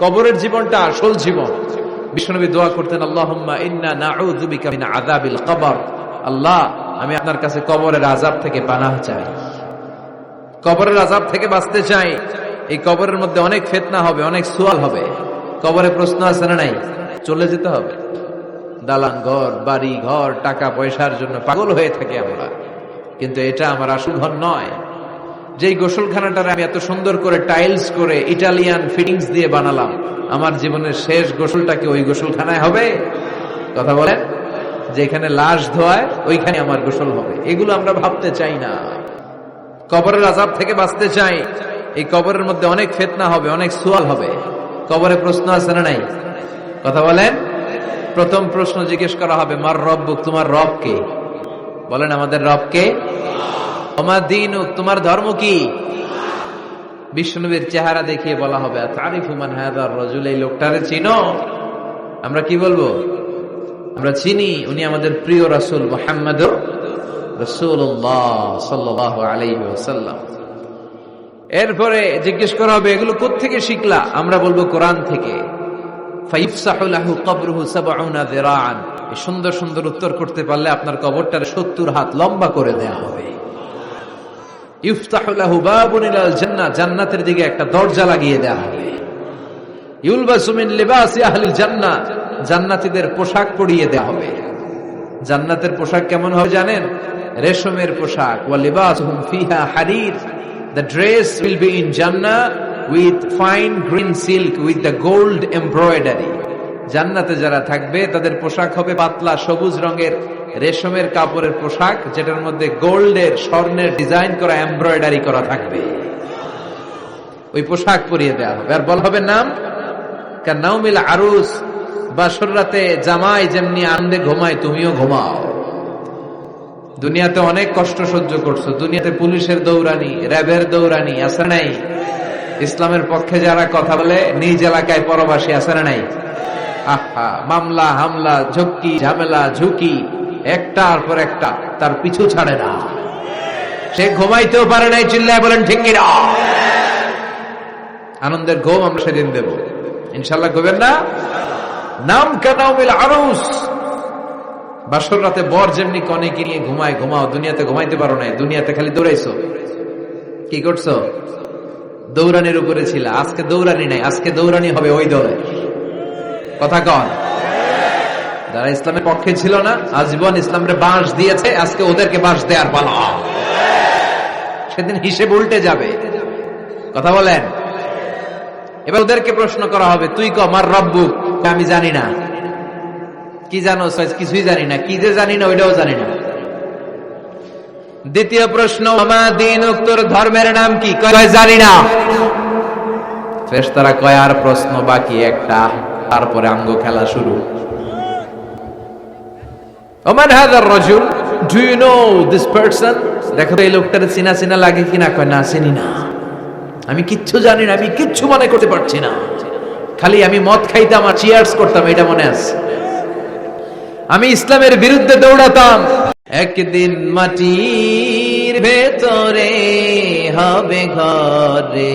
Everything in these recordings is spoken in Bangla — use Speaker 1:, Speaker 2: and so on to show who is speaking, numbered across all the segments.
Speaker 1: কবরের জীবনটা আসল জীবন। বিশ্বনবী দোয়া করতেন, আল্লাহুম্মা ইন্না কবর। আল্লাহ, আমি আপনার কাছে কবরের আযাব থেকে পানাহ চাই। কবরের আযাব থেকে বাঁচতে চাই। এই কবরের মধ্যে অনেক ফেতনা হবে, অনেক সুয়াল হবে। কবরে প্রশ্ন আছে না নাই? চলে যেতে হবে। দালান ঘর, বাড়ি ঘর, টাকা পয়সার জন্য পাগল হয়ে থাকে আমরা। কিন্তু এটা আমার আসল ঘর নয়। যেই গোসলখানাটার আমি এত সুন্দর করে টাইলস করে ইটালিয়ান ফিটিংস দিয়ে বানালাম, আমার জীবনের শেষ গোসলটা কি ওই গোসলখানায় হবে? কথা বলেন, যেখানে লাশ ধোয়ায়, ওইখানে আমার গোসল হবে। এগুলো আমরা ভাবতে চাই না। কবরের আজাব থেকে বাঁচতে চাই। এই কবরের মধ্যে অনেক ফেতনা হবে, অনেক সুয়াল হবে। কবরে প্রশ্ন আছে না নাই? কথা বলেন। প্রথম প্রশ্ন জিজ্ঞেস করা হবে, মার রব, তোমার রব কে? বলেন, আমাদের রব কে? আমার দিন তোমার ধর্ম কি? বিষ্ণুবীর চেহারা দেখিয়ে বলা হবে তারিফ হুমান হায়দার রজুল, এই লোকটারে চিনো? আমরা কি বলব? আমরা চিনি, উনি আমাদের প্রিয় রাসুল মোহাম্মদ এরপরে জিজ্ঞেস করা হবে, এগুলো থেকে শিখলা? আমরা বলব কোরআন থেকে। সুন্দর সুন্দর উত্তর করতে পারলে আপনার কবরটার 70 হাত লম্বা করে দেয়া হবে। জান্নাতের দিকে একটা দরজা লাগিয়ে দেয়া হবে। ইউলবাসু মিন জান্নাতীদের পোশাক পরিয়ে দেয়া হবে। জান্নাতের পোশাক কেমন হবে জানেন? রেশমের পোশাক। ওয়া হারির। In Jannah with fine green silk with the gold embroidery. জান্নাতে যারা থাকবে, তাদের পোশাক হবে পাতলা সবুজ রঙের রেশমের কাপড়ের পোশাক, যেটার মধ্যে গোল্ডের, স্বর্ণের ডিজাইন করা, এমব্রয়ডারি করা থাকবে। ওই পোশাক পরিয়ে দেওয়া হবে। আর বলা হবে নাম? নাউমিল আরুস, বাসর রাতে জামাই যেমনি আনন্দে ঘুমায়, তুমিও ঘুমাও। দুনিয়াতে অনেক কষ্ট সহ্য করছ। দুনিয়াতে পুলিশের দৌড়ানি, র্যাবের দৌড়ানি, আছে নাই? ইসলামের পক্ষে যারা কথা বলে, নিজ এলাকায় পরবাসী না নাই? মামলা, হামলা, ঝক্কি, ঝামেলা, ঝুঁকি, একটার পর একটা, তার পিছু ছাড়ে না। সে ঘুমাইতেও পারে নাই, চিল্লায় বলেন, ঠিক আনন্দের ঘুম আমরা সেদিন দেব। ইনশাল্লাহ ঘুমেন না? নাম কেন আরুস। বাসর রাতে বর যেমনি কনেকে নিয়ে ঘুমায়, ঘুমাও, দুনিয়াতে ঘুমাইতে পারো নাই, দুনিয়াতে খালি দৌড়াইছো। কি করছ? দৌড়ানির উপরে ছিল, আজকে দৌড়ানি নাই, আজকে দৌড়ানি হবে ওই দৌড়ে। কথা কন। যারা ইসলামের পক্ষে ছিল না, আজীবন ইসলামের বাঁশ দিয়েছে, আজকে ওদেরকে বাঁশ দেওয়ার পালা। সেদিন হিসেব উল্টে যাবে। কথা বলেন। এবার ওদেরকে প্রশ্ন করা হবে, তুই ক আমার রব্বু? আমি জানি না। কি জানো কিছুই জানি না। কি যে জানি না, ওইটাও জানি না। দ্বিতীয় প্রশ্ন দিন উত্তর ধর্মের নাম কি? কয়, জানি না। তারা কয়, আর প্রশ্ন বাকি একটা। তারপরে আঙ্গ খেলা শুরু। আমি কিচ্ছু জানি না, আমি কিচ্ছু মনে করতে পারছি না। খালি আমি মদ খাইতাম আর চিয়ার্স করতাম, এটা মনে আছে। আমি ইসলামের বিরুদ্ধে দৌড়াতাম। একদিন মাটির ভেতরে হবে ঘরে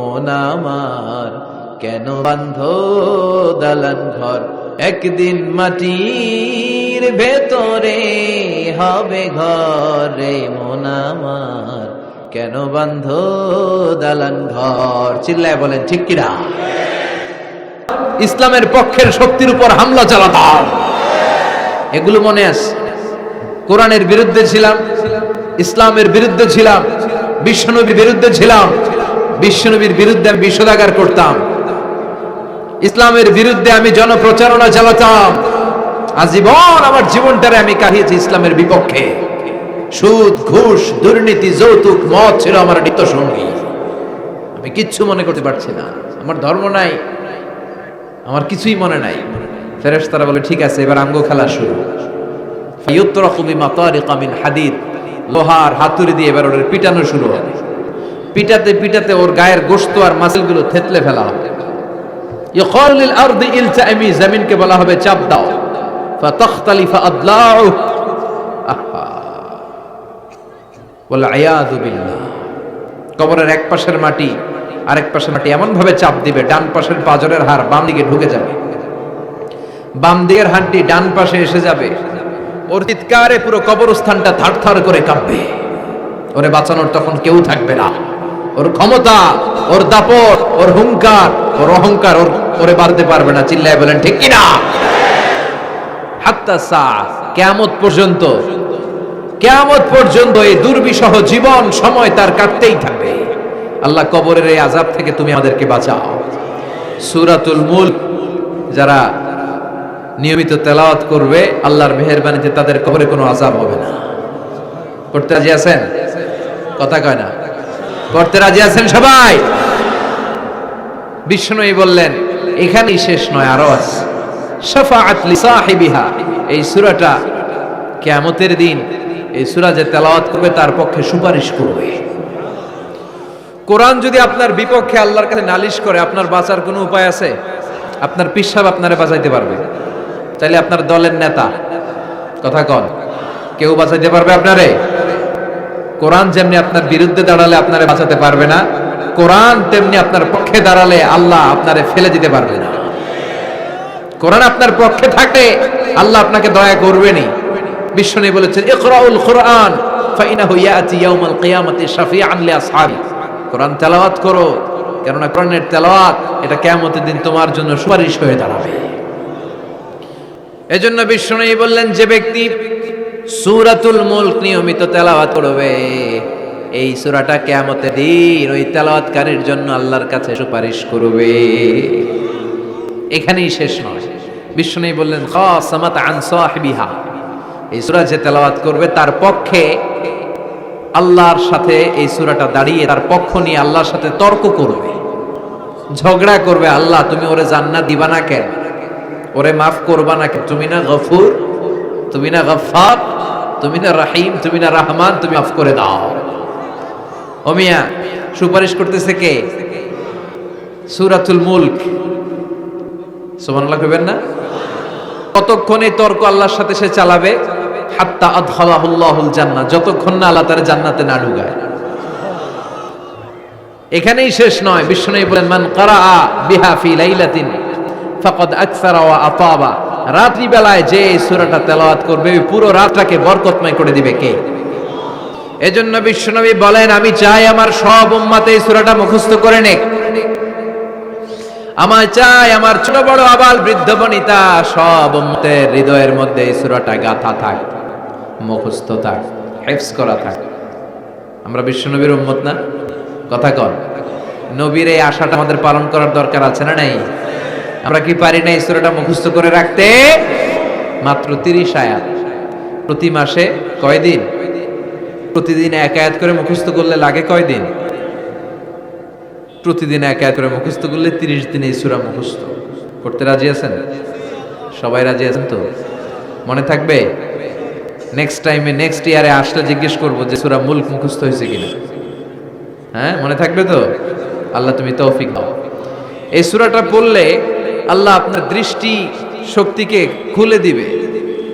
Speaker 1: মন আমার। কেন বান্ধ দালান ঘর? একদিন মাটির ভেতরে হবে ঘরে মন আমার। কেন বান্ধ দালান ঘর? চিল্লায় বলেন, ঠিক কিনা? ইসলামের পক্ষের শক্তির উপর হামলা চালাতাম। এগুলো মনে আছে। কোরআনের বিরুদ্ধে ছিলাম, ইসলামের বিরুদ্ধে ছিলাম, বিশ্বনবীর বিরুদ্ধে ছিলাম। বিশ্বনবীর বিরুদ্ধে আমি বিষোদাগার করতাম। ইসলামের বিরুদ্ধে আমি জনপ্রচারণা চালাতাম। আজীবন আমার জীবনটারে আমি কাহিয়েছি ইসলামের বিপক্ষে। সুদ, ঘুষ, দুর্নীতি, যৌতুক, মদ ছিল আমার নিত্য সঙ্গী। আমি কিচ্ছু মনে করতে পারছি না। আমার ধর্ম নাই। আমার কিছুই মনে নাই। ফেরেশ তারা বলে, ঠিক আছে, এবার আঙ্গ খেলা শুরু। ফায়ুত্তরাকু বিমাতারিকা মিন হাদিদ। লোহার হাতুড়ি দিয়ে এবার ওদের পিটানো শুরু হবে। পিটাতে পিটাতে ওর গায়ের গোশত আর মাসেলগুলো থেতলে ফেলা হবে। ইয়কাল আরদি ইলতাইমি জমিনকে বলা হবে চাপ দাও। ফাতাখতালিফা আদলাউ। ওয়াল আয়াযু বিল্লাহ। কবরের এক পাশের মাটি, আরেক পাশের মাটি এমন ভাবে চাপ দিবে, ডান পাশের পাজরের হাড় বাম দিকে ঢুকে যাবে। বাম দিকের হাড্ডি ডান পাশে এসে যাবে। ওর চিৎকারে পুরো কবরস্থানটা থারথার করে কাঁপবে। ওরে বাঁচানোর তখন কেউ থাকবে না। ওর ক্ষমতা, ওর দাপট, ওর হুঙ্কার ওর অহংকার ওর ওরে বাড়তে পারবে না, চিল্লায় বলেন, ঠিক কিনা? হাত্তা সা, কেয়ামত পর্যন্ত কেয়ামত পর্যন্ত এই দুর্বিষহ জীবন সময় তার কাটতেই থাকবে। আল্লাহ কবরের এই আজাব থেকে তুমি আমাদেরকে বাঁচাও। সুরাতুল মুল্ক, যারা নিয়মিত তেলাওয়াত করবে, আল্লাহর মেহেরবানিতে তাদের কবরে কোনো আজাব হবে না। করতে রাজি আছেন? কথা কয় না। করতে রাজি আছেন সবাই? বিষ্ণুই বললেন, এখানেই শেষ নয় আরও আছে এই সূরাটা কিয়ামতের দিন, এই সূরা যে তেলাওয়াত করবে, তার পক্ষে সুপারিশ করবে। কোরআন যদি আপনার বিপক্ষে আল্লাহর কাছে নালিশ করে, আপনার বাঁচার কোনো উপায় আছে? আপনার পিসাব আপনারে বাঁচাইতে পারবে। তাইলে আপনার দলের নেতা। কথা কন, কেউ বাঁচাইতে পারবে আপনারে? কোরআন যেমনি আপনার বিরুদ্ধে দাঁড়ালে আপনারে বাঁচাতে পারবে না, কোরআন তেমনি আপনার পক্ষে দাঁড়ালে আল্লাহ আপনারে ফেলে দিতে পারবে না। কোরআন আপনার পক্ষে থাকলে আল্লাহ আপনাকে দয়া করবেনই। বিশ্বনী বলেছেন, ইকরাউল কোরআন, ফাইনাহু ইয়াতি ইয়াউমাল কিয়ামাতি শাফিআন লিআসহাবি। কোরআন তেলাওয়াত করো, কেননা কোরআনের তেলাওয়াত, এটা কিয়ামতের দিন তোমার জন্য সুপারিশ হয়ে দাঁড়াবে। এজন্য বিষ্ণু বললেন, যে ব্যক্তি সূরাতুল মুলক নিয়মিত তেলাওয়াত করবে। এই সূরাটা কিয়ামতের দিন ওই তেলাওয়াতকারীর জন্য আল্লাহর কাছে সুপারিশ করবে। এখানেই শেষ নয়। বিষ্ণু বললেন, খাসামাত আনসাহিবিহা এই সূরা যে তেলাওয়াত করবে, তার পক্ষে আল্লাহর সাথে এই সূরাটা দাঁড়িয়ে তার পক্ষ নিয়ে আল্লাহর সাথে তর্ক করবে। ঝগড়া করবে, আল্লাহ, তুমি ওরে জান্নাত দিবা না কেন? ওরে মাফ করবা না কেন? তুমি না গফুর? তুমি না গফার তুমি না রাহিম, তুমি না রহমান, তুমি মাফ করে দাও। ওমিয়া সুপারিশ করতেছে কে? সুরাতুল মুলক। সুবহানাল্লাহ কইবেন না? কতক্ষণ তর্ক আল্লাহর সাথে সে চালাবে, হাত্তা আদখালাহুল্লাহুল জান্নাহ, যতক্ষণ না আল্লাহ তার জান্নাতে না ঢুকায়। এখানেই শেষ নয় বিষ্ণু বলেন, মান কারাআ বিহা ফি লাইলাতিন, ফাকাদ আকসারা ওয়া আতাবা। রাত্রি বেলায় যে সূরাটা তেলাওয়াত করবে পুরো রাতটাকে বরকতময় করে দিবে কে? এজন্য বিশ্বনবী বলেন, আমি চাই আমার সব উম্মত এই সূরাটা মুখস্থ করে নেক। আমার চাই আমার ছোট বড় আবাল বৃদ্ধ বনিতা সব উম্মতের হৃদয়ের মধ্যে এই সুরাটা গাথা থাক, মুখস্থ থাক হেফস করা থাক। আমরা বিশ্বনবীর উম্মত না? কথা কন। নবীর এই আশাটা আমাদের পালন করার দরকার আছে না নাই? আমরা কি পারি না এই সূরাটা মুখস্থ করে রাখতে? মাত্র তিরিশ আয়াত। প্রতি মাসে কয়দিন? প্রতিদিন এক আয়াত করে মুখস্থ করলে লাগে কয়দিন? প্রতিদিন এক আয়াত করে মুখস্থ করলে তিরিশ দিনে এই সূরা মুখস্থ। করতে রাজি আছেন? সবাই রাজি আছেন তো? মনে থাকবে? নেক্সট টাইমে নেক্সট ইয়ারে আসলে জিজ্ঞেস করব যে সুরা মুলক মুখস্থ হয়েছে কিনা। হ্যাঁ মনে থাকবে তো? আল্লাহ তুমি তৌফিক দাও। এই সুরাটা পড়লে আল্লাহ আপনার দৃষ্টি শক্তিকে খুলে দিবে।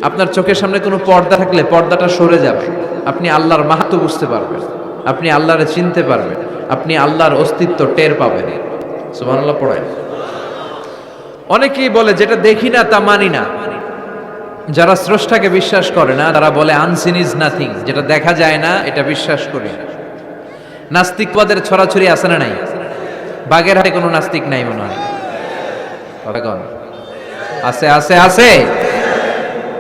Speaker 1: আপনার চোখের সামনে কোনো পর্দা থাকলে পর্দাটা সরে যাবে। আপনি আল্লাহর মাহাত্ম বুঝতে পারবেন। আপনি আল্লাহরে চিনতে পারবেন। আপনি আল্লাহর অস্তিত্ব টের পাবেন। সুবহানাল্লাহ পড়ায় অনেকেই বলে, যেটা দেখি না, তা মানি না। যারা স্রষ্টাকে বিশ্বাস করে না, তারা বলে আনসিন ইজ নাথিং যেটা দেখা যায় না, এটা বিশ্বাস করি নাস্তিকবাদের ছড়াছড়ি আছে না নাই? বাগের হাটে কোনো নাস্তিক নাই মনে হয়। কথা আছে আছে আছে।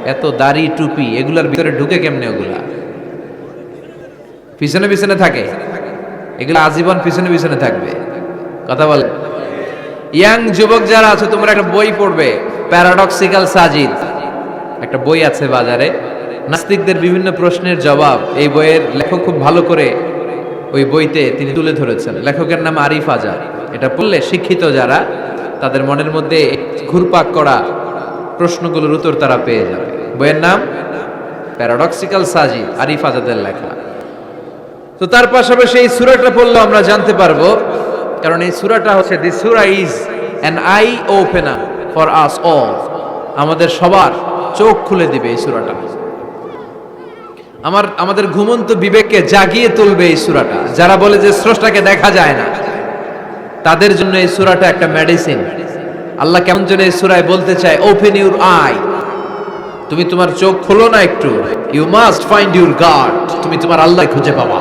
Speaker 1: এত দাড়ি, টুপি, এগুলার ভিতরে ঢুকে কেমনে ওগুলা? পিছনে পিছনে থাকে। এগুলো আজীবন পিছনে পিছনে থাকবে। কথা বলে। ইয়াং যুবক যারা আছে, তোমরা একটা বই পড়বে প্যারাডক্সিক্যাল সাজিদ একটা বই আছে বাজারে। নাস্তিকদের বিভিন্ন প্রশ্নের জবাব। এই বইয়ের লেখক খুব ভালো করে ওই বইতে তিনি তুলে ধরেছেন। লেখকের নাম আরিফ আজাদ। এটা পড়লে শিক্ষিত যারা তাদের মনের মধ্যে ঘুরপাক করা প্রশ্নগুলোর উত্তর তারা পেয়ে যাবে। বইয়ের নাম প্যারাডক্সিক্যাল সাজি আরিফ আজাদের লেখা। তো তার পাশাপাশি এই সুরাটা পড়লে আমরা জানতে পারব, কারণ এই সুরাটা হচ্ছে দি সুরা is an eye opener for us all আমাদের সবার চোখ খুলে দিবে এই সুরাটা। আমার, আমাদের ঘুমন্ত বিবেককে জাগিয়ে তুলবে এই সুরাটা। যারা বলে যে স্রষ্টাকে দেখা যায় না তাদের জন্য এই সুরাটা একটা মেডিসিন আল্লাহ কেমন জন্য এই সুরায় বলতে চায় ওপেন ইউর আই তুমি তোমার চোখ খোলো না একটু। You must find your god তুমি তোমার আল্লাহ খুঁজে পাবা।